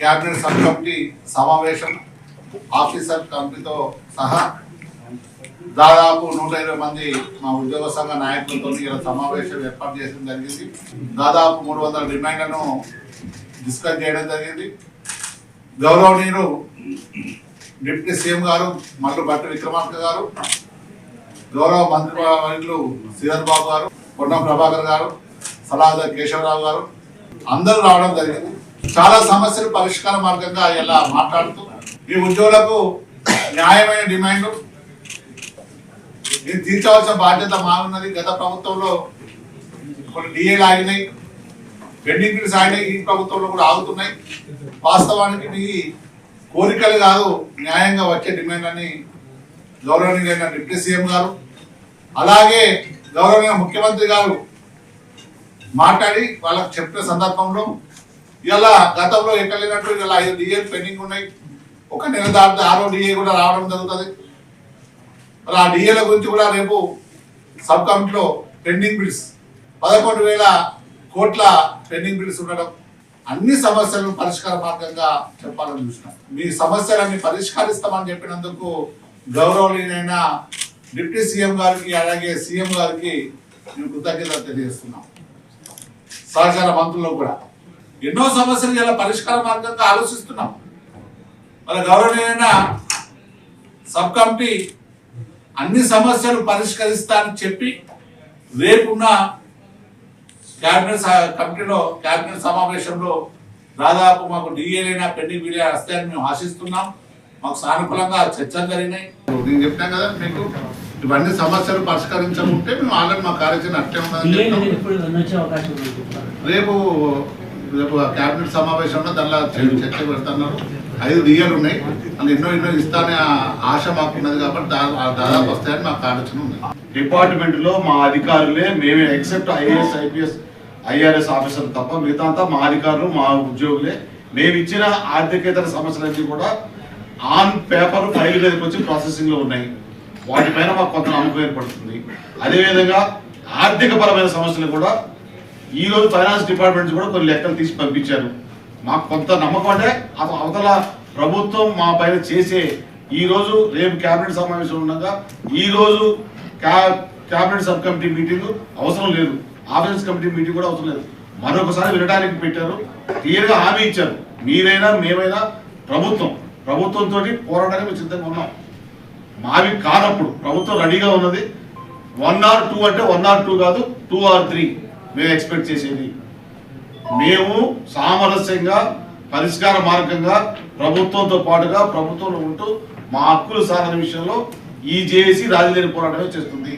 Cabinet sub committee సమావేశం officer కమిటీతో సహా దాదాపు నూట ఇరవై మంది మా ఉద్యోగ సంఘ నాయకులతో ఇలా సమావేశం ఏర్పాటు చేయడం జరిగింది. దాదాపు మూడు వందల డిమాండ్లను డిస్కస్ చేయడం జరిగింది. గౌరవనీయులు డిప్యూటీ సీఎం గారు మల్లు భట్టి విక్రమార్క గారు గౌరవ మంత్రి వర్యులు శ్రీధర్ బాబు గారు పొన్నం ప్రభాకర్ గారు సలాహదర్ కేశవరావు గారు అందరూ రావడం జరిగింది. చాలా సమస్యలు పరిష్కార మార్గంగా ఇలా మాట్లాడుతూ ఈ ఉద్యోగులకు న్యాయమైన డిమాండ్ ఇది తీర్చవలసిన బాధ్యత మాకున్నది గత ప్రభుత్వంలో కొన్ని డిఏలు ఆగినాయి పెండింగ్ ఆగినాయి ఈ ప్రభుత్వంలో కూడా ఆగుతున్నాయి. వాస్తవానికి మీ కోరికలు కాదు న్యాయంగా వచ్చే డిమాండ్ అని గౌరవనీయులైన డిప్యూటీ సీఎం గారు అలాగే గౌరవనీయ ముఖ్యమంత్రి గారు మాట్లాడి వాళ్ళకు చెప్పిన సందర్భంలో ఇలా గతంలో ఎక్కలేనట్టు ఇలా ఐదు డిఏలు పెండింగ్ ఉన్నాయి. ఒక నెల దాటితే ఆరో డిఏ కూడా రావడం జరుగుతుంది. మరి ఆ డిఏల గురించి కూడా రేపు సబ్ కమిటీలో పెండింగ్ బిల్స్ పదకొండు వేల కోట్ల పెండింగ్ బిల్స్ ఉండడం అన్ని సమస్యలను పరిష్కార మార్గంగా చెప్పాలని చూసినాం. మీ సమస్యలన్నీ పరిష్కరిస్తామని చెప్పినందుకు గౌరవనీయమైన డిప్యూటీ సీఎం గారికి అలాగే సీఎం గారికి నేను కృతజ్ఞత తెలియజేస్తున్నాం. సహచార మంత్రులు కూడా. ఎన్నో సమస్యలు ఇలా పరిష్కార మార్గంగా ఆలోచిస్తున్నాం. మన గౌరవనీయమైన సబ్ కమిటీ అన్ని సమస్యలు పరిష్కరిస్తానని చెప్పి రేపున్న క్యాబినెట్ కమిటీలో క్యాబినెట్ సమావేశంలో దాదాపు మాకు డిఏలైనా పెండింగ్ బిల్ వస్తాయని మేము ఆశిస్తున్నాం. మాకు సానుకూలంగా చర్చలు జరిగినాయి. నేను చెప్పాను కదా మీకు ఇవన్నీ సమస్యలు పరిష్కరించకుంటే మేము ఆల్రెడీ మా కార్యాచరణ అట్లే ఉన్నదని డిఏ చెప్తాం. ఎప్పుడు వచ్చే అవకాశం ఉంది. రేపు రేపు క్యాబినెట్ సమావేశంలో దానిలో చర్చ చర్చ పెడుతున్నారు. ఐదు రియల్ ఉన్నాయి. అందులో ఎన్నో ఎన్నో ఇస్తానే ఆశ మాకున్నది కాబట్టి దా- దాదాపు వస్తాయని మాకు ఆలోచన ఉంది. డిపార్ట్మెంట్లో మా అధికారులే మేమే except IAS IPS IRS officer తప్ప మిగతా అంతా మా అధికారులు మా ఉద్యోగులే. మేము ఇచ్చిన ఆర్థికేతర సమస్యలన్నీ కూడా ఆన్ పేపర్ ఫైల్ మీదకి వచ్చి ప్రాసెసింగ్లో ఉన్నాయి. వాటిపైన మాకు కొంత నమ్మకం ఏర్పడుతుంది. అదేవిధంగా ఆర్థిక పరమైన సమస్యలు కూడా ఈరోజు ఫైనాన్స్ డిపార్ట్మెంట్ కూడా కొన్ని లెక్కలు తీసి పంపించారు. మాకు కొంత నమ్మకం అంటే అవతల ప్రభుత్వం మా పైన చేసే ఈ రోజు రేపు క్యాబినెట్ సమావేశం ఉండగా ఈరోజు రోజు క్యా- సబ్ కమిటీ మీటింగ్ అవసరం లేదు. ఆఫీస్ కమిటీ మీటింగ్ కూడా అవసరం లేదు. మరొకసారి వినడానికి పెట్టారు. క్లియర్గా హామీ ఇచ్చారు. మీరైనా మేమైనా ప్రభుత్వం ప్రభుత్వంతో పోరాటానికి మేము సిద్ధంగా ఉన్నాం. మావి కానప్పుడు ప్రభుత్వం రెడీగా ఉన్నది. వన్ ఆర్ టూ అంటే వన్ ఆర్ టూ కాదు టూ ఆర్ త్రీ. మేము ఎక్స్పెక్ట్ చేసేది. మేము సామరస్యంగా పరిష్కార మార్గంగా ప్రభుత్వంతో పాటుగా ప్రభుత్వంలో ఉంటూ మా హక్కులు సాధన విషయంలో ఈ జేఏసీ రాజధాని పోరాటమే చేస్తుంది.